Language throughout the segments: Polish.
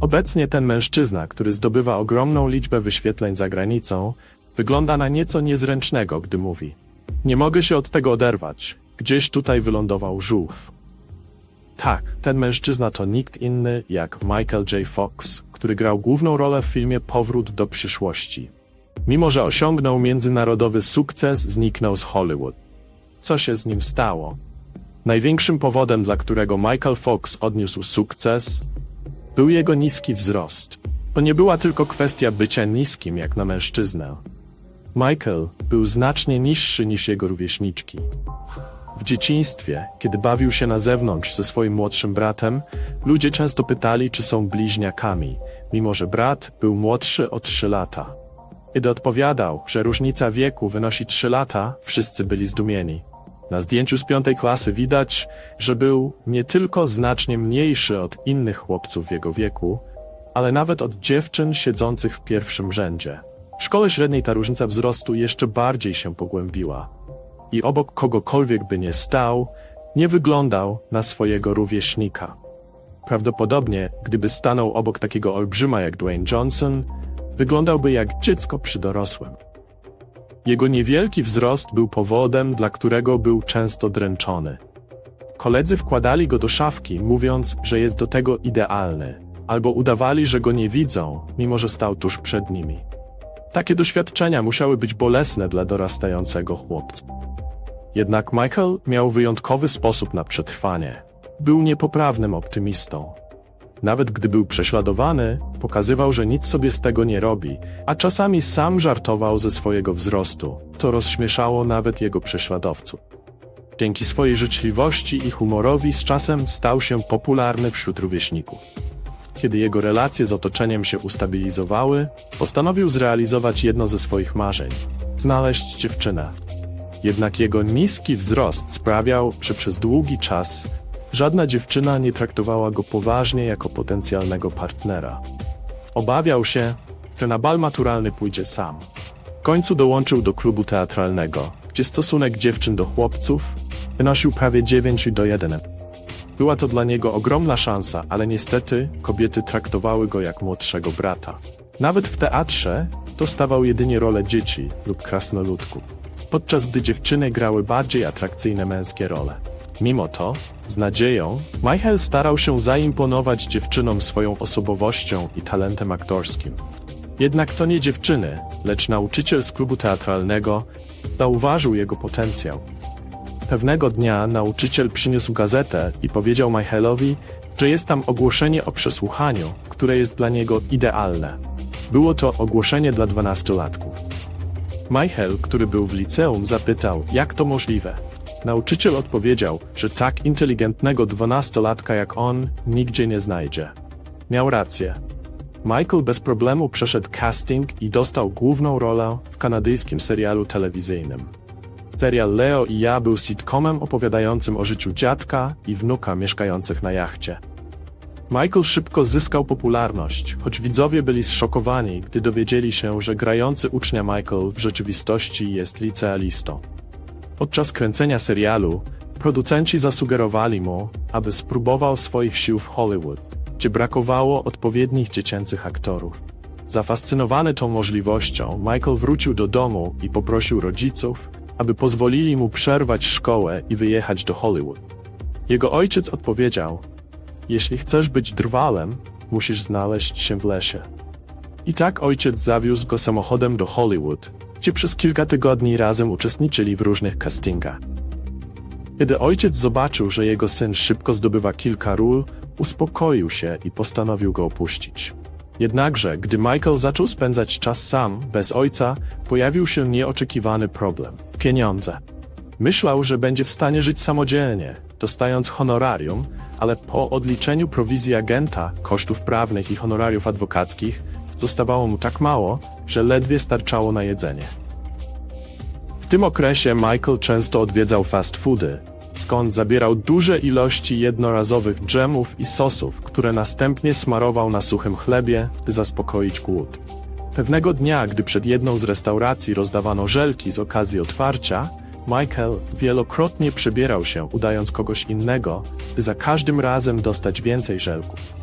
Obecnie ten mężczyzna, który zdobywa ogromną liczbę wyświetleń za granicą, wygląda na nieco niezręcznego, gdy mówi: Nie mogę się od tego oderwać. Gdzieś tutaj wylądował żółw. Tak, ten mężczyzna to nikt inny jak Michael J. Fox, który grał główną rolę w filmie Powrót do przyszłości. Mimo, że osiągnął międzynarodowy sukces, zniknął z Hollywood. Co się z nim stało? Największym powodem, dla którego Michael Fox odniósł sukces, był jego niski wzrost. To nie była tylko kwestia bycia niskim jak na mężczyznę. Michael był znacznie niższy niż jego rówieśniczki. W dzieciństwie, kiedy bawił się na zewnątrz ze swoim młodszym bratem, ludzie często pytali, czy są bliźniakami, mimo że brat był młodszy o 3 lata. Kiedy odpowiadał, że różnica wieku wynosi 3 lata, wszyscy byli zdumieni. Na zdjęciu z piątej klasy widać, że był nie tylko znacznie mniejszy od innych chłopców jego wieku, ale nawet od dziewczyn siedzących w pierwszym rzędzie. W szkole średniej ta różnica wzrostu jeszcze bardziej się pogłębiła. I obok kogokolwiek by nie stał, nie wyglądał na swojego rówieśnika. Prawdopodobnie, gdyby stanął obok takiego olbrzyma jak Dwayne Johnson, wyglądałby jak dziecko przy dorosłym. Jego niewielki wzrost był powodem, dla którego był często dręczony. Koledzy wkładali go do szafki, mówiąc, że jest do tego idealny, albo udawali, że go nie widzą, mimo że stał tuż przed nimi. Takie doświadczenia musiały być bolesne dla dorastającego chłopca. Jednak Michael miał wyjątkowy sposób na przetrwanie. Był niepoprawnym optymistą. Nawet gdy był prześladowany, pokazywał, że nic sobie z tego nie robi, a czasami sam żartował ze swojego wzrostu, co rozśmieszało nawet jego prześladowców. Dzięki swojej życzliwości i humorowi z czasem stał się popularny wśród rówieśników. Kiedy jego relacje z otoczeniem się ustabilizowały, postanowił zrealizować jedno ze swoich marzeń znaleźć dziewczynę. Jednak jego niski wzrost sprawiał, że przez długi czas żadna dziewczyna nie traktowała go poważnie jako potencjalnego partnera. Obawiał się, że na bal maturalny pójdzie sam. W końcu dołączył do klubu teatralnego, gdzie stosunek dziewczyn do chłopców wynosił prawie 9 do 1. Była to dla niego ogromna szansa, ale niestety kobiety traktowały go jak młodszego brata. Nawet w teatrze dostawał jedynie rolę dzieci lub krasnoludków, podczas gdy dziewczyny grały bardziej atrakcyjne męskie role. Mimo to, z nadzieją, Michael starał się zaimponować dziewczynom swoją osobowością i talentem aktorskim. Jednak to nie dziewczyny, lecz nauczyciel z klubu teatralnego zauważył jego potencjał. Pewnego dnia nauczyciel przyniósł gazetę i powiedział Michaelowi, że jest tam ogłoszenie o przesłuchaniu, które jest dla niego idealne. Było to ogłoszenie dla dwunastolatków. Michael, który był w liceum, zapytał, jak to możliwe. Nauczyciel odpowiedział, że tak inteligentnego dwunastolatka jak on nigdzie nie znajdzie. Miał rację. Michael bez problemu przeszedł casting i dostał główną rolę w kanadyjskim serialu telewizyjnym. Serial Leo i ja był sitcomem opowiadającym o życiu dziadka i wnuka mieszkających na jachcie. Michael szybko zyskał popularność, choć widzowie byli zszokowani, gdy dowiedzieli się, że grający ucznia Michael w rzeczywistości jest licealistą. Podczas kręcenia serialu producenci zasugerowali mu, aby spróbował swoich sił w Hollywood, gdzie brakowało odpowiednich dziecięcych aktorów. Zafascynowany tą możliwością, Michael wrócił do domu i poprosił rodziców, aby pozwolili mu przerwać szkołę i wyjechać do Hollywood. Jego ojciec odpowiedział: Jeśli chcesz być drwalem, musisz znaleźć się w lesie. I tak ojciec zawiózł go samochodem do Hollywood, gdzie przez kilka tygodni razem uczestniczyli w różnych castingach. Kiedy ojciec zobaczył, że jego syn szybko zdobywa kilka ról, uspokoił się i postanowił go opuścić. Jednakże, gdy Michael zaczął spędzać czas sam, bez ojca, pojawił się nieoczekiwany problem pieniądze. Myślał, że będzie w stanie żyć samodzielnie, dostając honorarium, ale po odliczeniu prowizji agenta, kosztów prawnych i honorariów adwokackich, zostawało mu tak mało, że ledwie starczało na jedzenie. W tym okresie Michael często odwiedzał fast foody, skąd zabierał duże ilości jednorazowych dżemów i sosów, które następnie smarował na suchym chlebie, by zaspokoić głód. Pewnego dnia, gdy przed jedną z restauracji rozdawano żelki z okazji otwarcia, Michael wielokrotnie przebierał się, udając kogoś innego, by za każdym razem dostać więcej żelków.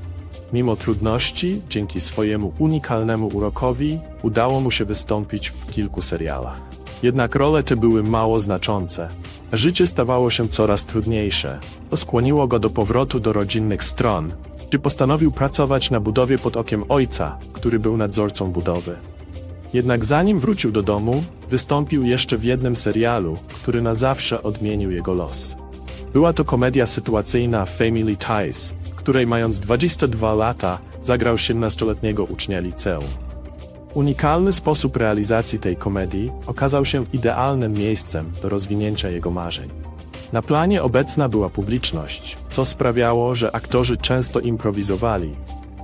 Mimo trudności, dzięki swojemu unikalnemu urokowi, udało mu się wystąpić w kilku serialach. Jednak role te były mało znaczące. Życie stawało się coraz trudniejsze. To skłoniło go do powrotu do rodzinnych stron, gdzie postanowił pracować na budowie pod okiem ojca, który był nadzorcą budowy. Jednak zanim wrócił do domu, wystąpił jeszcze w jednym serialu, który na zawsze odmienił jego los. Była to komedia sytuacyjna Family Ties, której mając 22 lata zagrał 17-letniego ucznia liceum. Unikalny sposób realizacji tej komedii okazał się idealnym miejscem do rozwinięcia jego marzeń. Na planie obecna była publiczność, co sprawiało, że aktorzy często improwizowali,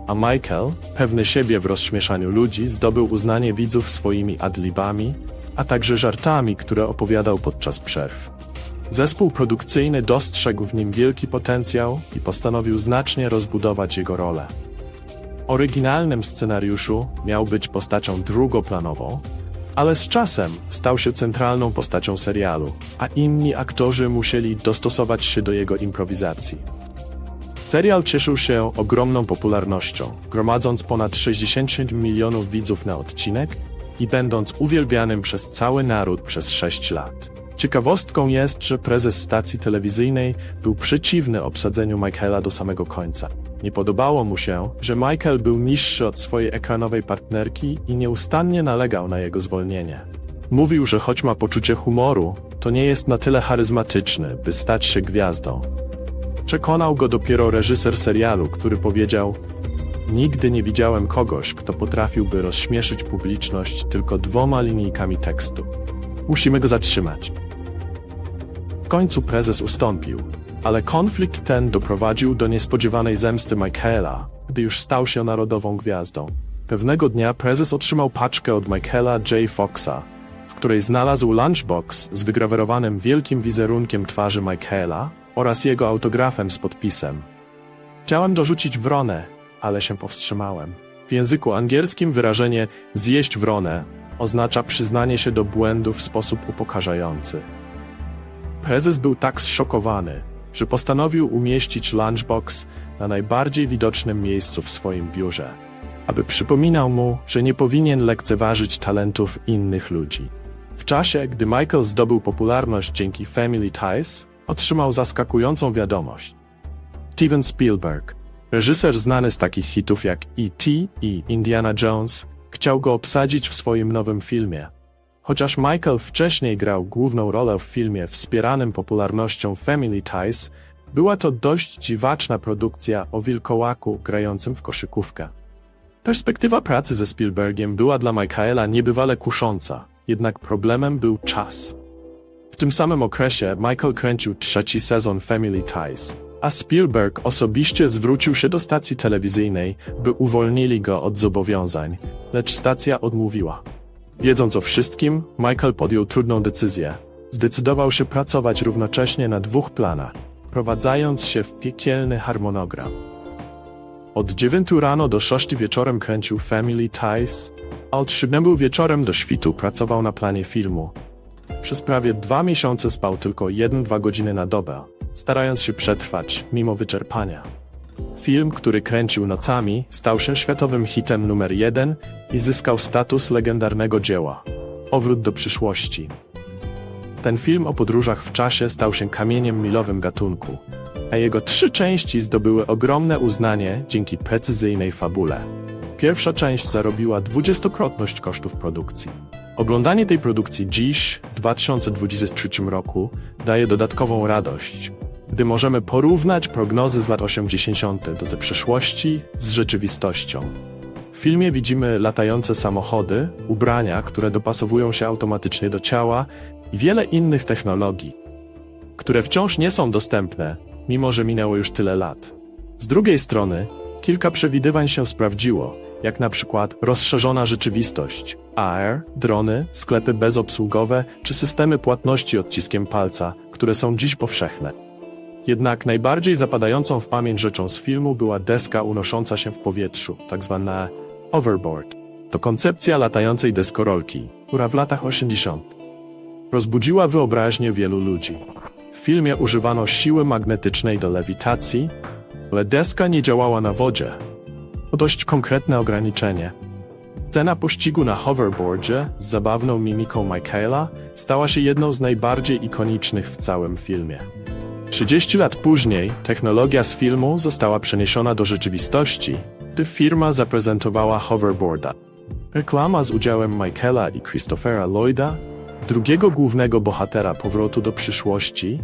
a Michael, pewny siebie w rozśmieszaniu ludzi, zdobył uznanie widzów swoimi adlibami, a także żartami, które opowiadał podczas przerw. Zespół produkcyjny dostrzegł w nim wielki potencjał i postanowił znacznie rozbudować jego rolę. Oryginalnym scenariuszu miał być postacią drugoplanową, ale z czasem stał się centralną postacią serialu, a inni aktorzy musieli dostosować się do jego improwizacji. Serial cieszył się ogromną popularnością, gromadząc ponad 60 milionów widzów na odcinek i będąc uwielbianym przez cały naród przez 6 lat. Ciekawostką jest, że prezes stacji telewizyjnej był przeciwny obsadzeniu Michaela do samego końca. Nie podobało mu się, że Michael był niższy od swojej ekranowej partnerki i nieustannie nalegał na jego zwolnienie. Mówił, że choć ma poczucie humoru, to nie jest na tyle charyzmatyczny, by stać się gwiazdą. Przekonał go dopiero reżyser serialu, który powiedział: Nigdy nie widziałem kogoś, kto potrafiłby rozśmieszyć publiczność tylko dwoma linijkami tekstu. Musimy go zatrzymać. W końcu prezes ustąpił, ale konflikt ten doprowadził do niespodziewanej zemsty Michaela, gdy już stał się narodową gwiazdą. Pewnego dnia prezes otrzymał paczkę od Michaela J. Foxa, w której znalazł lunchbox z wygrawerowanym wielkim wizerunkiem twarzy Michaela oraz jego autografem z podpisem. Chciałem dorzucić wronę, ale się powstrzymałem. W języku angielskim wyrażenie zjeść wronę oznacza przyznanie się do błędu w sposób upokarzający. Prezes był tak zszokowany, że postanowił umieścić lunchbox na najbardziej widocznym miejscu w swoim biurze, aby przypominał mu, że nie powinien lekceważyć talentów innych ludzi. W czasie, gdy Michael zdobył popularność dzięki Family Ties, otrzymał zaskakującą wiadomość. Steven Spielberg, reżyser znany z takich hitów jak E.T. i Indiana Jones, chciał go obsadzić w swoim nowym filmie. Chociaż Michael wcześniej grał główną rolę w filmie wspieranym popularnością Family Ties, była to dość dziwaczna produkcja o wilkołaku grającym w koszykówkę. Perspektywa pracy ze Spielbergiem była dla Michaela niebywale kusząca, jednak problemem był czas. W tym samym okresie Michael kręcił trzeci sezon Family Ties, a Spielberg osobiście zwrócił się do stacji telewizyjnej, by uwolnili go od zobowiązań, lecz stacja odmówiła. Wiedząc o wszystkim, Michael podjął trudną decyzję. Zdecydował się pracować równocześnie na dwóch planach, prowadzając się w piekielny harmonogram. Od 9 rano do 6 wieczorem kręcił Family Ties, a od 7 wieczorem do świtu pracował na planie filmu. Przez prawie dwa miesiące spał tylko 1-2 godziny na dobę, starając się przetrwać mimo wyczerpania. Film, który kręcił nocami, stał się światowym hitem numer jeden i zyskał status legendarnego dzieła. Powrót do przyszłości. Ten film o podróżach w czasie stał się kamieniem milowym gatunku, a jego trzy części zdobyły ogromne uznanie dzięki precyzyjnej fabule. Pierwsza część zarobiła dwudziestokrotność kosztów produkcji. Oglądanie tej produkcji dziś, w 2023 roku, daje dodatkową radość, gdy możemy porównać prognozy z lat 80. do ze przyszłości z rzeczywistością. W filmie widzimy latające samochody, ubrania, które dopasowują się automatycznie do ciała i wiele innych technologii, które wciąż nie są dostępne, mimo że minęło już tyle lat. Z drugiej strony, kilka przewidywań się sprawdziło, jak na przykład rozszerzona rzeczywistość, AR, drony, sklepy bezobsługowe czy systemy płatności odciskiem palca, które są dziś powszechne. Jednak najbardziej zapadającą w pamięć rzeczą z filmu była deska unosząca się w powietrzu, tak zwana overboard. To koncepcja latającej deskorolki, która w latach 80. rozbudziła wyobraźnię wielu ludzi. W filmie używano siły magnetycznej do lewitacji, ale deska nie działała na wodzie, to dość konkretne ograniczenie. Scena pościgu na hoverboardzie z zabawną mimiką Michaela stała się jedną z najbardziej ikonicznych w całym filmie. 30 lat później technologia z filmu została przeniesiona do rzeczywistości, gdy firma zaprezentowała hoverboarda. Reklama z udziałem Michaela i Christophera Lloyda, drugiego głównego bohatera powrotu do przyszłości,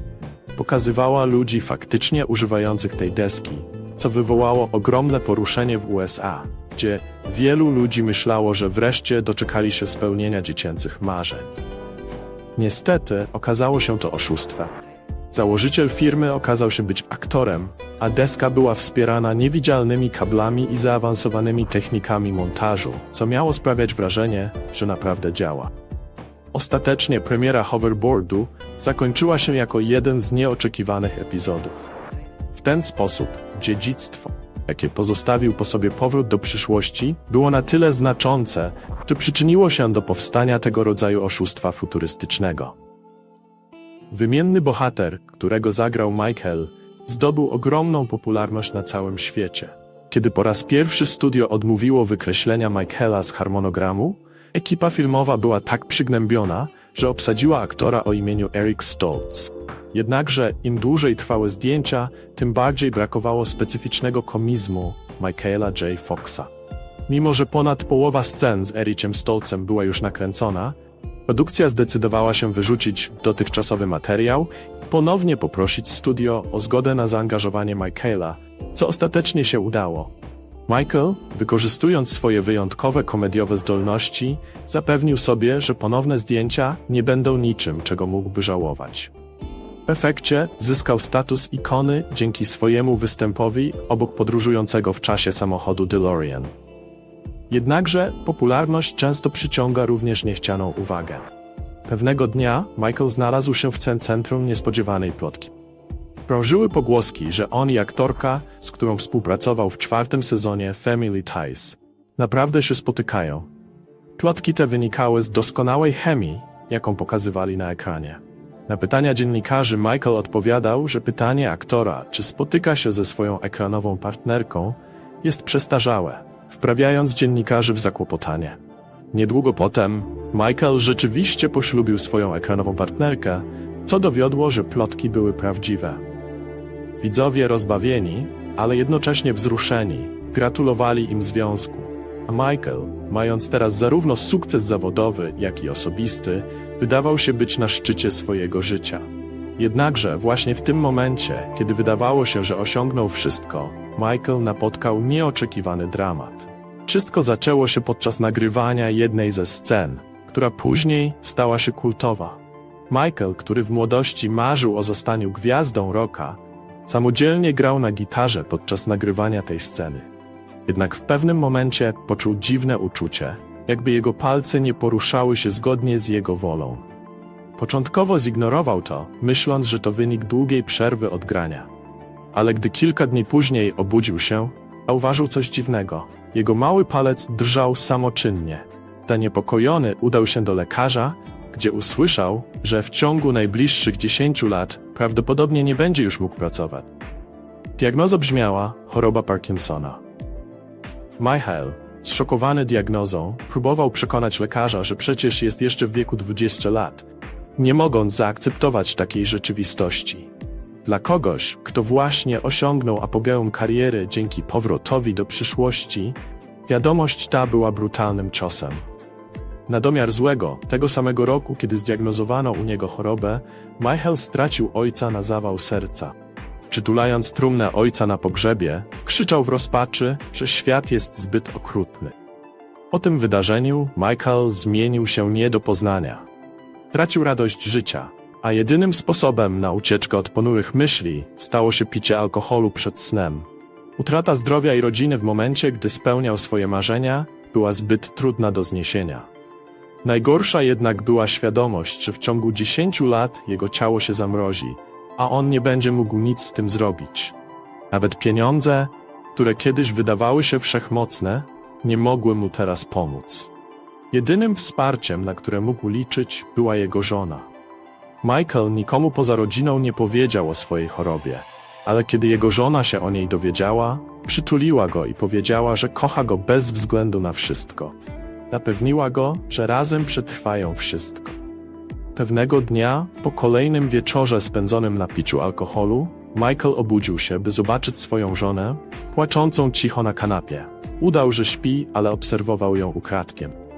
pokazywała ludzi faktycznie używających tej deski, co wywołało ogromne poruszenie w USA, gdzie wielu ludzi myślało, że wreszcie doczekali się spełnienia dziecięcych marzeń. Niestety okazało się to oszustwem. Założyciel firmy okazał się być aktorem, a deska była wspierana niewidzialnymi kablami i zaawansowanymi technikami montażu, co miało sprawiać wrażenie, że naprawdę działa. Ostatecznie premiera hoverboardu zakończyła się jako jeden z nieoczekiwanych epizodów. W ten sposób dziedzictwo, jakie pozostawił po sobie powrót do przyszłości, było na tyle znaczące, że przyczyniło się do powstania tego rodzaju oszustwa futurystycznego. Wymienny bohater, którego zagrał Michael, zdobył ogromną popularność na całym świecie. Kiedy po raz pierwszy studio odmówiło wykreślenia Michaela z harmonogramu, ekipa filmowa była tak przygnębiona, że obsadziła aktora o imieniu Eric Stoltz. Jednakże im dłużej trwały zdjęcia, tym bardziej brakowało specyficznego komizmu Michaela J. Foxa. Mimo, że ponad połowa scen z Ericiem Stoltzem była już nakręcona, produkcja zdecydowała się wyrzucić dotychczasowy materiał i ponownie poprosić studio o zgodę na zaangażowanie Michaela, co ostatecznie się udało. Michael, wykorzystując swoje wyjątkowe komediowe zdolności, zapewnił sobie, że ponowne zdjęcia nie będą niczym, czego mógłby żałować. W efekcie zyskał status ikony dzięki swojemu występowi obok podróżującego w czasie samochodu DeLorean. Jednakże popularność często przyciąga również niechcianą uwagę. Pewnego dnia Michael znalazł się w cen- centrum niespodziewanej plotki. Krążyły pogłoski, że on i aktorka, z którą współpracował w czwartym sezonie Family Ties, naprawdę się spotykają. Plotki te wynikały z doskonałej chemii, jaką pokazywali na ekranie. Na pytania dziennikarzy Michael odpowiadał, że pytanie aktora, czy spotyka się ze swoją ekranową partnerką, jest przestarzałe, wprawiając dziennikarzy w zakłopotanie. Niedługo potem Michael rzeczywiście poślubił swoją ekranową partnerkę, co dowiodło, że plotki były prawdziwe. Widzowie rozbawieni, ale jednocześnie wzruszeni, gratulowali im związku. A Michael, mając teraz zarówno sukces zawodowy, jak i osobisty, wydawał się być na szczycie swojego życia. Jednakże właśnie w tym momencie, kiedy wydawało się, że osiągnął wszystko, Michael napotkał nieoczekiwany dramat. Wszystko zaczęło się podczas nagrywania jednej ze scen, która później stała się kultowa. Michael, który w młodości marzył o zostaniu gwiazdą rocka, samodzielnie grał na gitarze podczas nagrywania tej sceny. Jednak w pewnym momencie poczuł dziwne uczucie, jakby jego palce nie poruszały się zgodnie z jego wolą. Początkowo zignorował to, myśląc, że to wynik długiej przerwy od grania. Ale gdy kilka dni później obudził się, zauważył coś dziwnego. Jego mały palec drżał samoczynnie. Zaniepokojony udał się do lekarza, gdzie usłyszał, że w ciągu najbliższych 10 lat prawdopodobnie nie będzie już mógł pracować. Diagnoza brzmiała choroba Parkinsona. Michael, zszokowany diagnozą, próbował przekonać lekarza, że przecież jest jeszcze w wieku 20 lat, nie mogąc zaakceptować takiej rzeczywistości. Dla kogoś, kto właśnie osiągnął apogeum kariery dzięki powrotowi do przyszłości, wiadomość ta była brutalnym ciosem. Na domiar złego, tego samego roku, kiedy zdiagnozowano u niego chorobę, Michael stracił ojca na zawał serca. Przytulając trumnę ojca na pogrzebie, krzyczał w rozpaczy, że świat jest zbyt okrutny. Po tym wydarzeniu Michael zmienił się nie do poznania. Tracił radość życia, a jedynym sposobem na ucieczkę od ponurych myśli stało się picie alkoholu przed snem. Utrata zdrowia i rodziny w momencie, gdy spełniał swoje marzenia, była zbyt trudna do zniesienia. Najgorsza jednak była świadomość, że w ciągu 10 lat jego ciało się zamrozi, a on nie będzie mógł nic z tym zrobić. Nawet pieniądze, które kiedyś wydawały się wszechmocne, nie mogły mu teraz pomóc. Jedynym wsparciem, na które mógł liczyć, była jego żona. Michael nikomu poza rodziną nie powiedział o swojej chorobie. Ale kiedy jego żona się o niej dowiedziała, przytuliła go i powiedziała, że kocha go bez względu na wszystko. Zapewniła go, że razem przetrwają wszystko. Pewnego dnia, po kolejnym wieczorze spędzonym na piciu alkoholu, Michael obudził się, by zobaczyć swoją żonę, płaczącą cicho na kanapie. Udał, że śpi, ale obserwował ją ukradkiem.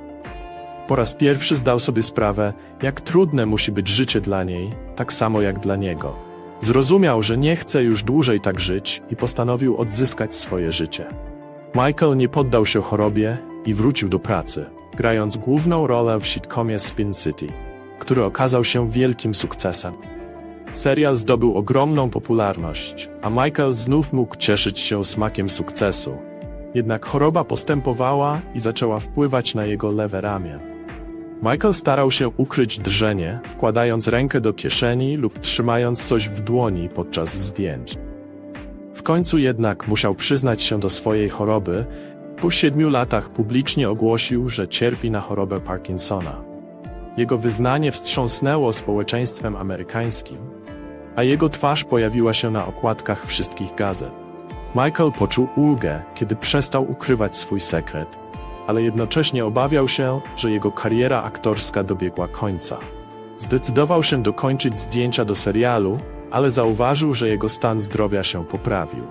Po raz pierwszy zdał sobie sprawę, jak trudne musi być życie dla niej, tak samo jak dla niego. Zrozumiał, że nie chce już dłużej tak żyć i postanowił odzyskać swoje życie. Michael nie poddał się chorobie i wrócił do pracy, grając główną rolę w sitcomie Spin City, który okazał się wielkim sukcesem. Serial zdobył ogromną popularność, a Michael znów mógł cieszyć się smakiem sukcesu. Jednak choroba postępowała i zaczęła wpływać na jego lewe ramię. Michael starał się ukryć drżenie, wkładając rękę do kieszeni lub trzymając coś w dłoni podczas zdjęć. W końcu jednak musiał przyznać się do swojej choroby. Po siedmiu latach publicznie ogłosił, że cierpi na chorobę Parkinsona. Jego wyznanie wstrząsnęło społeczeństwem amerykańskim, a jego twarz pojawiła się na okładkach wszystkich gazet. Michael poczuł ulgę, kiedy przestał ukrywać swój sekret, ale jednocześnie obawiał się, że jego kariera aktorska dobiegła końca. Zdecydował się dokończyć zdjęcia do serialu, ale zauważył, że jego stan zdrowia się poprawił.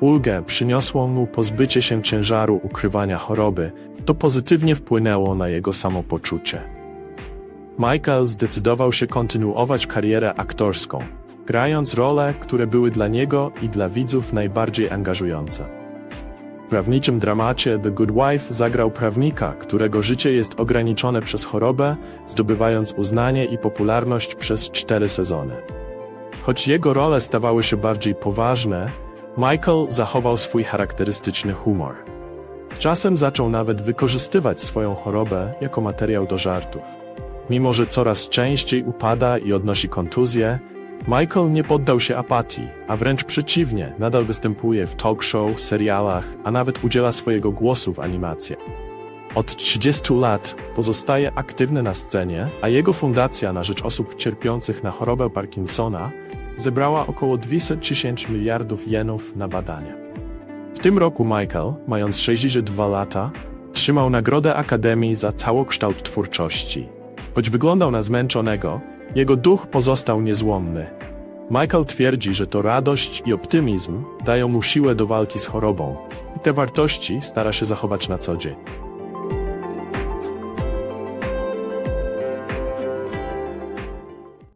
Ulgę przyniosło mu pozbycie się ciężaru ukrywania choroby, to pozytywnie wpłynęło na jego samopoczucie. Michael zdecydował się kontynuować karierę aktorską, grając role, które były dla niego i dla widzów najbardziej angażujące. Prawniczym dramacie The Good Wife zagrał prawnika, którego życie jest ograniczone przez chorobę, zdobywając uznanie i popularność przez cztery sezony. Choć jego role stawały się bardziej poważne, Michael zachował swój charakterystyczny humor. Czasem zaczął nawet wykorzystywać swoją chorobę jako materiał do żartów. Mimo, że coraz częściej upada i odnosi kontuzje, Michael nie poddał się apatii, a wręcz przeciwnie, nadal występuje w talk show, serialach, a nawet udziela swojego głosu w animacjach. Od 30 lat pozostaje aktywny na scenie, a jego fundacja na rzecz osób cierpiących na chorobę Parkinsona zebrała około 210 miliardów jenów na badania. W tym roku Michael, mając 62 lata, trzymał Nagrodę Akademii za całokształt twórczości. Choć wyglądał na zmęczonego, jego duch pozostał niezłomny. Michael twierdzi, że to radość i optymizm dają mu siłę do walki z chorobą i te wartości stara się zachować na co dzień.